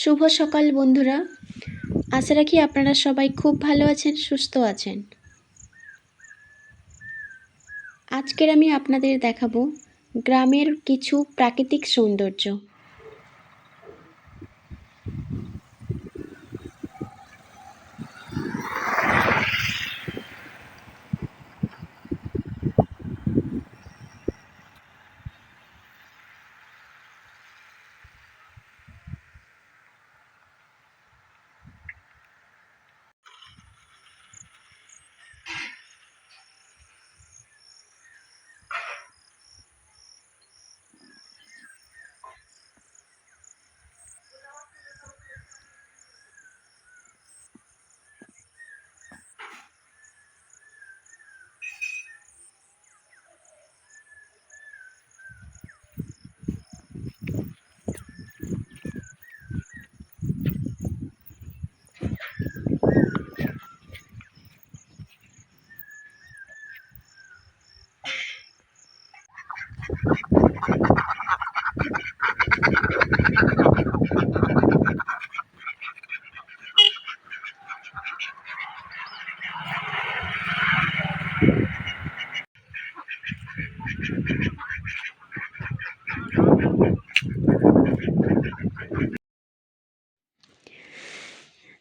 শুভ সকাল, বন্ধুরা। আশা রাখি আপনারা সবাই খুব ভালো আছেন, সুস্থ আছেন। আজকের আমি আপনাদের দেখাবো গ্রামের কিছু প্রাকৃতিক সৌন্দর্য।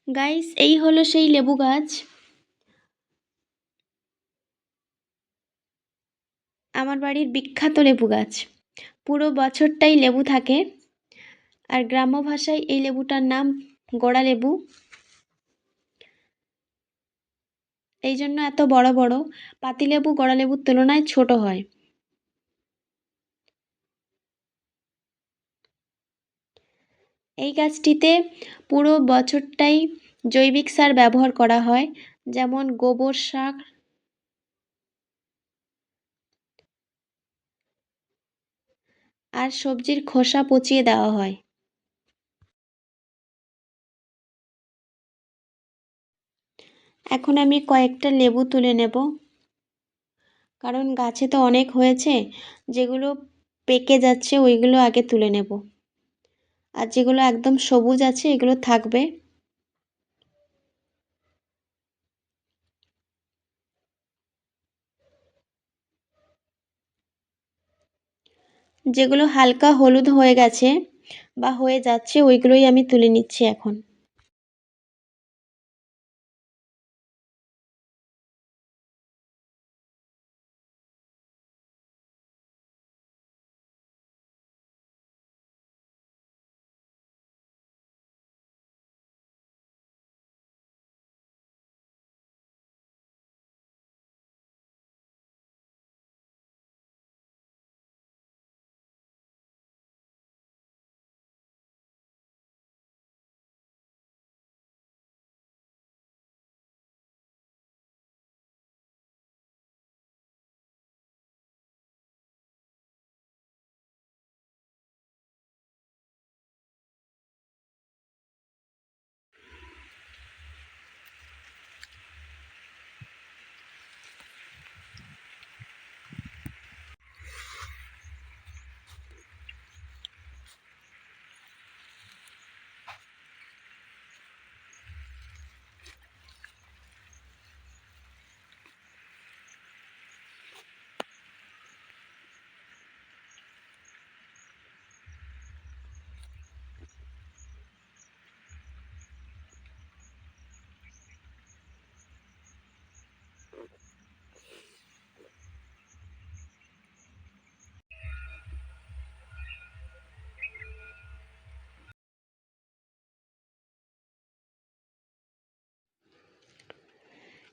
গাইস এই হলো সেই লেবু গাছ। আমার বাড়ির বিখ্যাত লেবু গাছ। পুরো বছরটাই লেবু থাকে। আর গ্রাম্য ভাষায় এই লেবুটার নাম গোড়া লেবু। এই জন্য এত বড় বড় পাতিলেবু গোড়া লেবুর তুলনায় ছোট হয়। এই গাছটিতে পুরো বছরটাই জৈবিক সার ব্যবহার করা হয়, যেমন গোবর সার, আর সবজির খোসা পচিয়ে দেওয়া হয়। এখন আমি কয়েকটা লেবু তুলে নেব, কারণ গাছে তো অনেক হয়েছে, যেগুলো পেকে যাচ্ছে ওইগুলো আগে তুলে নেব। আর যেগুলো একদম সবুজ আছে, এগুলো থাকবে। যেগুলো হালকা হলুদ হয়ে গেছে বা হয়ে যাচ্ছে, ওইগুলোই আমি তুলে নিচ্ছি এখন।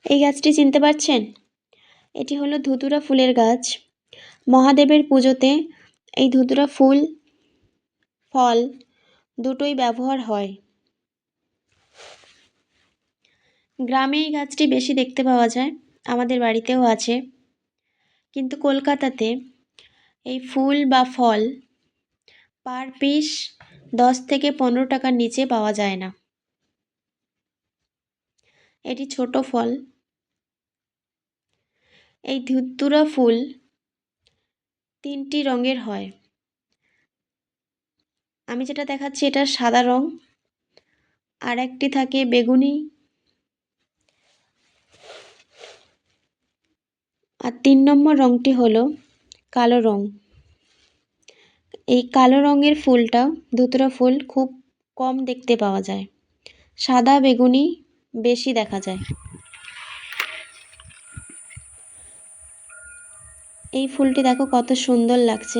এই গাছটি চিনতে পারছেন? এটি হলো ধুতুরা ফুলের গাছ। মহাদেবের পুজোতে এই ধুতুরা ফুল, ফল দুটোই ব্যবহার হয়। গ্রামে এই গাছটি বেশি দেখতে পাওয়া যায়, আমাদের বাড়িতেও আছে। কিন্তু কলকাতাতে এই ফুল বা ফল পার পিস দশ থেকে পনেরো টাকার নিচে পাওয়া যায় না। এটি ছোট ফল। এই ধুতুরা ফুল তিনটি রঙের হয়। আমি যেটা দেখাচ্ছি এটা সাদা রং, আর একটি থাকে বেগুনি, আর তিন নম্বর রঙটি হলো কালো রঙ এই কালো রঙের ফুলটা, ধুতুরা ফুল খুব কম দেখতে পাওয়া যায়। সাদা, বেগুনি বেশি দেখা যায়। এই ফুলটি দেখো কত সুন্দর লাগছে।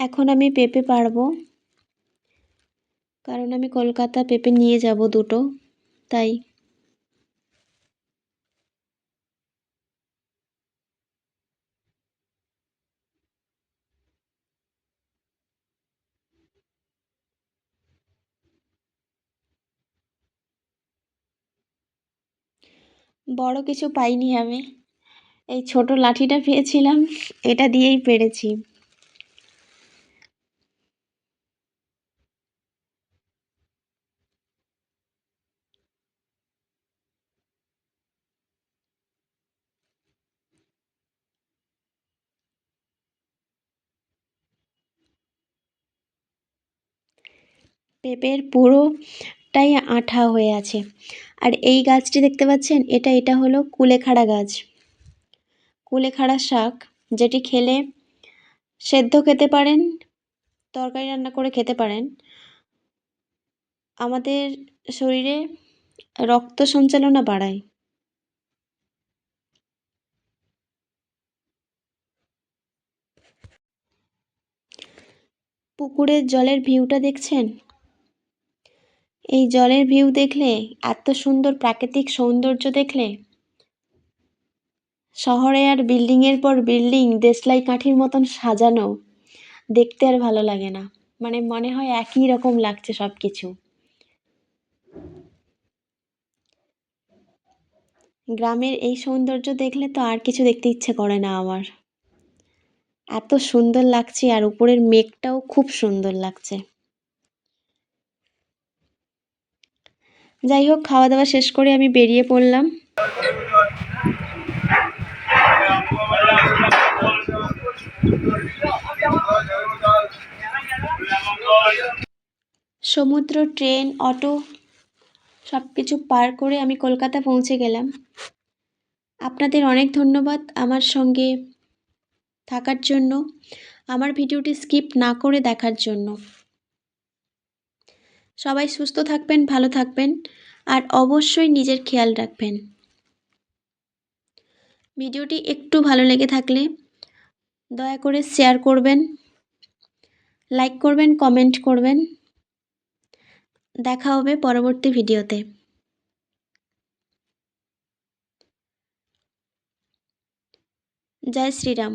এখন আমি পেঁপে পারব কারণ আমি কলকাতা পেঁপে নিয়ে যাব দুটো, তাই। বড় কিছু পাইনি আমি। এই ছোট লাঠিটা পেয়েছিলাম, এটা দিয়েই পেরেছি। পেঁপের পুরোটাই আঠা হয়ে আছে। আর এই গাছটি দেখতে পাচ্ছেন? এটা এটা হলো কুলেখাড়া গাছ। কুলেখাড়া শাক, যেটি খেলে সেদ্ধ খেতে পারেন, তরকারি রান্না করে খেতে পারেন। আমাদের শরীরে রক্ত সঞ্চালনা বাড়ায়। পুকুরের জলের ভিউটা দেখছেন? এই জলের ভিউ দেখলে, এত সুন্দর প্রাকৃতিক সৌন্দর্য দেখলে। শহরে আর বিল্ডিংয়ের পর বিল্ডিং, দেশলাই কাঠির মতন সাজানো, দেখতে আর ভালো লাগে না। মানে মনে হয় একই রকম লাগছে সব কিছু গ্রামের এই সৌন্দর্য দেখলে তো আর কিছু দেখতে ইচ্ছে করে না আমার। এত সুন্দর লাগছে আর উপরের মেঘটাও খুব সুন্দর লাগছে। যাই হোক খাওয়া দাওয়া শেষ করে আমি বেরিয়ে পড়লাম। সমুদ্র, ট্রেন, অটো সব কিছু পার করে আমি কলকাতা পৌঁছে গেলাম। আপনাদের অনেক ধন্যবাদ আমার সঙ্গে থাকার জন্য, আমার ভিডিওটি স্কিপ না করে দেখার জন্য। সবাই সুস্থ থাকবেন, ভালো থাকবেন আর অবশ্যই নিজের খেয়াল রাখবেন। ভিডিওটি একটু ভালো লেগে থাকলে দয়া করে শেয়ার করবেন, লাইক করবেন, কমেন্ট করবেন। দেখা হবে পরবর্তী ভিডিওতে। জয় শ্রীরাম।